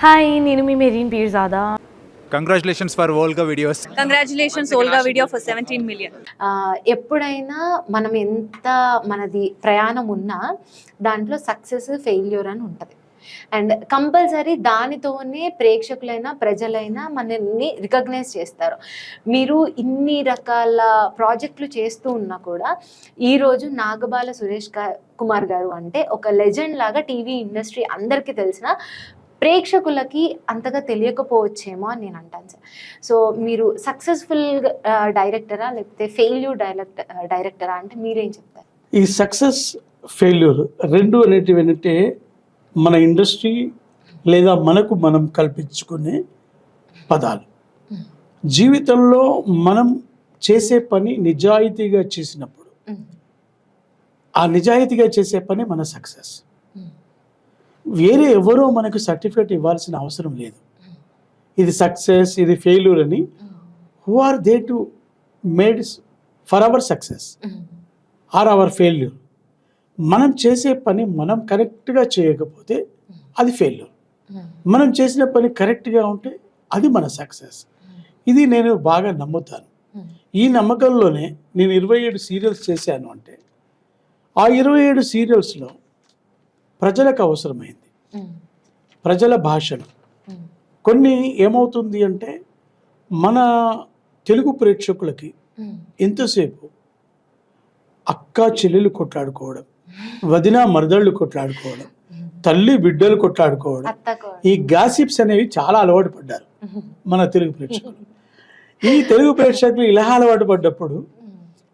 Hi నేను మీ Merin Peerzada. Congratulations for world videos congratulations Volga video for seventeen million ఎప్పుడైనా మనం ఎంత మనది ప్రయాణం ఉన్నా దాంట్లో సక్సెస్ ఫెయిల్యూర్ అని ఉంటుంది. అండ్ కంపల్సరీ దానితోనే ప్రేక్షకులైనా ప్రజలైనా మనల్ని రికగ్నైజ్ చేస్తారు. మీరు ఇన్ని రకాల ప్రాజెక్టులు చేస్తూ ఉన్నా కూడా ఈరోజు నాగబాల సురేష్ కుమార్ గారు అంటే ఒక లెజెండ్ లాగా టీవీ ఇండస్ట్రీ అందరికీ తెలిసిన ప్రేక్షకులకి అంతగా తెలియకపోవచ్చేమో అని నేను అంటాను సార్. సో మీరు సక్సెస్ఫుల్ డైరెక్టరా లేకపోతే ఫెయిల్యూర్ డైరెక్టర్ డైరెక్టరా అంటే మీరేం చెప్తారు? ఈ సక్సెస్ ఫెయిల్యూర్ రెండు అనేటివి ఏంటంటే మన ఇండస్ట్రీ లేదా మనకు మనం కల్పించుకునే పదాలు. జీవితంలో మనం చేసే పని నిజాయితీగా చేసినప్పుడు ఆ నిజాయితీగా చేసే పని మన సక్సెస్. వేరే ఎవరో మనకు సర్టిఫికేట్ ఇవ్వాల్సిన అవసరం లేదు. ఇది సక్సెస్ ఇది ఫెయిల్యూర్ అని. Who are they to made for our success are our failure మనం చేసే పని మనం కరెక్ట్గా చేయకపోతే అది ఫెయిల్యూర్ మనం చేసిన పని కరెక్ట్గా ఉంటే అది మన సక్సెస్ ఇది నేను బాగా నమ్ముతాను. ఈ నమ్మకంలోనే నేను ఇరవై ఏడు సీరియల్స్ చేశాను అంటే ఆ ఇరవై ఏడు సీరియల్స్లో ప్రజలకు అవసరమైంది. ప్రజల భాషను కొన్ని ఏమవుతుంది అంటే మన తెలుగు ప్రేక్షకులకి ఎంతసేపు అక్క చెల్లెలు కొట్లాడుకోవడం వదిన మరదళ్ళు కొట్లాడుకోవడం తల్లి బిడ్డలు కొట్లాడుకోవడం ఈ గాసిప్స్ అనేవి చాలా అలవాటు పడ్డారు మన తెలుగు ప్రేక్షకులు. ఈ తెలుగు ప్రేక్షకులు ఇలా అలవాటు పడ్డప్పుడు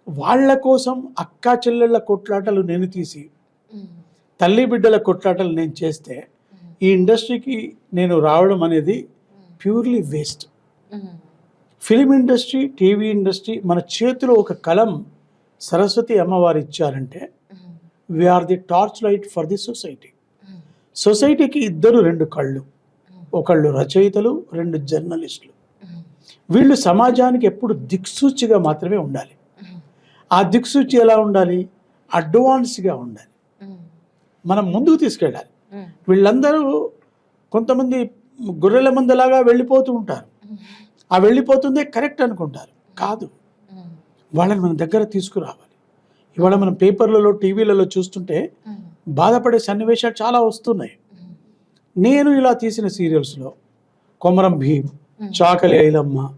వాళ్ళ కోసం అక్క చెల్లెళ్ళ కొట్లాటలు నేను తీసి తల్లి బిడ్డల కొట్లాటలు నేను చేస్తే ఈ ఇండస్ట్రీకి నేను రావడం అనేది purely waste. Film industry TV industry మన చేతిలో ఒక కలం సరస్వతి అమ్మవారు ఇచ్చారంటే we are the torch light for the society. సొసైటీకి ఇద్దరు రెండు కళ్ళు ఒకళ్ళు రచయితలు రెండు జర్నలిస్టులు. వీళ్ళు సమాజానికి ఎప్పుడు దిక్సూచిగా మాత్రమే ఉండాలి. ఆ దిక్సూచి ఎలా ఉండాలి? అడ్వాన్స్గా ఉండాలి. మనం ముందుకు తీసుకెళ్ళాలి. వీళ్ళందరూ కొంతమంది గొర్రెల మందలాగా వెళ్ళిపోతూ ఉంటారు. ఆ వెళ్ళిపోతుందే కరెక్ట్ అనుకుంటారు. కాదు. వాళ్ళని మన దగ్గర తీసుకురావాలి. ఇవాళ మనం పేపర్లలో టీవీలలో చూస్తుంటే బాధపడే సన్నివేశాలు చాలా వస్తున్నాయి. నేను ఇలా తీసిన సీరియల్స్లో కొమరం భీమ్ చాకలి ఐలమ్మ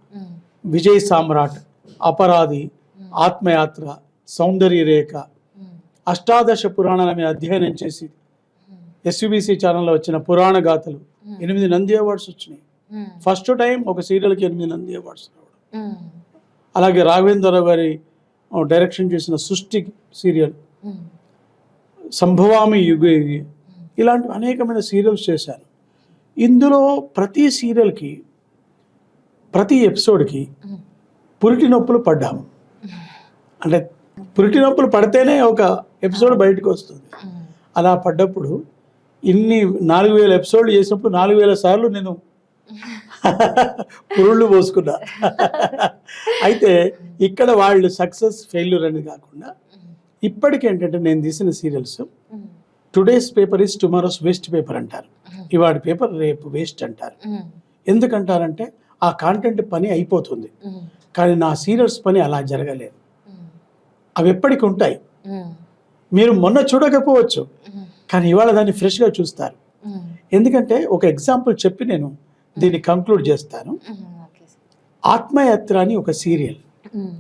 విజయ్ సామ్రాట్ అపరాధి ఆత్మయాత్ర సౌందర్య రేఖ అష్టాదశ పురాణాల మీద అధ్యయనం చేసి ఎస్యూబీసీ ఛానల్లో వచ్చిన పురాణ గాథలు. ఎనిమిది నంది అవార్డ్స్ వచ్చినాయి. ఫస్ట్ టైం ఒక సీరియల్కి ఎనిమిది నంది అవార్డ్స్ రావడం. అలాగే రాఘవేంద్రరావు గారి డైరెక్షన్ చేసిన సృష్టి సీరియల్ సంభవామి యుగ యుగి ఇలాంటి అనేకమైన సీరియల్స్ చేశాను ఇందులో ప్రతి సీరియల్కి ప్రతి ఎపిసోడ్కి పురిటి నొప్పులు పడ్డాము. అంటే పురిటి నొప్పులు పడితేనే ఒక ఎపిసోడ్ బయటకు వస్తుంది. అలా పడ్డప్పుడు ఇన్ని నాలుగు వేల ఎపిసోడ్లు చేసినప్పుడు నాలుగు వేల సార్లు నేను పురుళ్ళు పోసుకున్నా. అయితే ఇక్కడ వాళ్ళు సక్సెస్ ఫెయిల్యూర్ అనేది కాకుండా ఇప్పటికి ఏంటంటే నేను తీసిన serials today's paper is tomorrow's waste paper అంటారు. ఇవాడి పేపర్ రేపు వేస్ట్ అంటారు. ఎందుకంటారంటే ఆ కాంటెంట్ పని అయిపోతుంది. కానీ నా సీరియల్స్ పని అలా జరగలేదు. అవి ఎప్పటికి ఉంటాయి. మీరు మొన్న చూడకపోవచ్చు కానీ ఇవాళ దాన్ని ఫ్రెష్గా చూస్తారు. ఎందుకంటే ఒక ఎగ్జాంపుల్ చెప్పి నేను దీన్ని కంక్లూడ్ చేస్తాను. ఆత్మయాత్ర అని ఒక serial.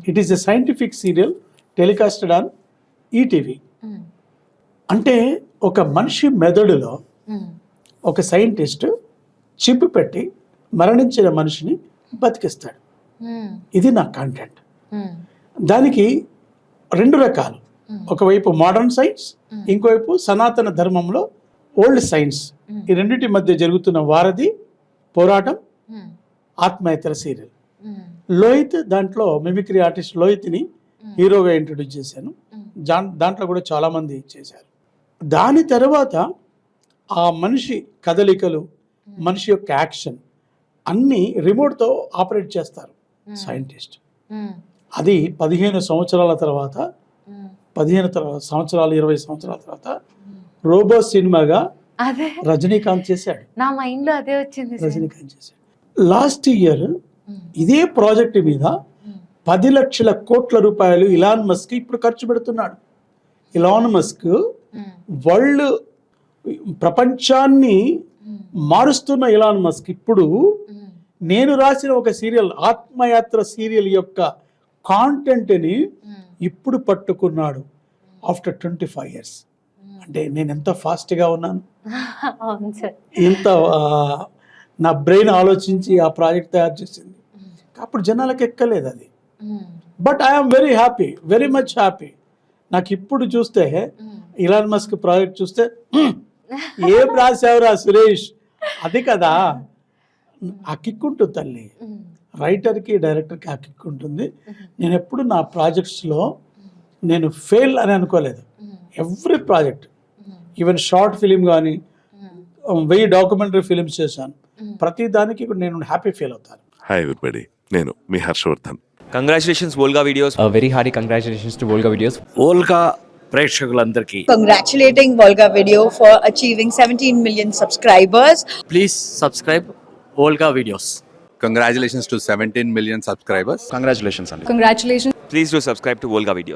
It is a scientific serial telecasted on ETV అంటే ఒక మనిషి మెదడులో ఒక సైంటిస్ట్ చిప్ పెట్టి మరణించిన మనిషిని బతికిస్తాడు. ఇది నా కాంటెంట్ దానికి రెండు రకాలు. ఒకవైపు మోడర్న్ సైన్స్ ఇంకోవైపు సనాతన ధర్మంలో ఓల్డ్ సైన్స్ ఈ రెండింటి మధ్య జరుగుతున్న వారధి పోరాటం ఆత్మహత్యల సీరియల్. లోహిత్ దాంట్లో మిమిక్రీ ఆర్టిస్ట్ లోహిత్ని హీరోగా ఇంట్రొడ్యూస్ చేశాను. దాంట్లో కూడా చాలామంది చేశారు. దాని తర్వాత ఆ మనిషి కదలికలు మనిషి యొక్క యాక్షన్ అన్నీ రిమోట్తో ఆపరేట్ చేస్తారు సైంటిస్ట్ అది పదిహేను సంవత్సరాల తర్వాత పదిహేను తర్వాత సంవత్సరాలు ఇరవై సంవత్సరాల తర్వాత రోబో సినిమాగా రజనీకాంత్ చేశాడు. నా మైండ్లో అదే వచ్చింది. రజనీకాంత్ చేశాడు. లాస్ట్ ఇయర్ ఇదే ప్రాజెక్ట్ మీద పది లక్షల కోట్ల రూపాయలు ఇలాన్ మస్క్ ఇప్పుడు ఖర్చు పెడుతున్నాడు. ఇలాన్ మస్క్ వరల్డ్ ప్రపంచాన్ని మారుస్తున్న ఇలాన్ మస్క్ ఇప్పుడు నేను రాసిన ఒక సీరియల్ ఆత్మయాత్ర సీరియల్ యొక్క కాంటెంట్ని ఇప్పుడు పట్టుకున్నాడు ఆఫ్టర్ ట్వంటీ ఫైవ్ ఇయర్స్. అంటే నేను ఎంత ఫాస్ట్గా ఉన్నాను? ఇంత నా బ్రెయిన్ ఆలోచించి ఆ ప్రాజెక్ట్ తయారు చేసింది. అప్పుడు జనాలకు ఎక్కలేదు అది. But I'm very happy very much happy. నాకు ఇప్పుడు చూస్తే ఇలాన్ మస్క్ ప్రాజెక్ట్ చూస్తే "హ్మ్, ఏం రాసావురా సురేష్? అది కదా. ఆ కిక్ ఉంటుంది తల్లి. రైటర్కి డైరెక్టర్కి ఆ కిక్ ఉంటుంది. నేను ఎప్పుడు నా ప్రాజెక్ట్స్లో నేను ఫెయిల్ అని అనుకోలేదు. Every project even short film కానీ వెయ్యి డాక్యుమెంటరీ ఫిలిమ్స్ చేశాను. ప్రతి దానికి నేను హ్యాపీ ఫీల్ అవుతాను. హాయ్ ఎవ్రీబడి నేను మీ Harshavardhan. Congratulations Volga videos A very hearty congratulations to Volga Videos. Volga ప్రేక్షకులందరికీ. Congratulating Volga Video for achieving 17 million subscribers. Please subscribe Volga videos Congratulations to 17 million subscribers. Congratulations, Andy. Congratulations. Please do subscribe to Volga videos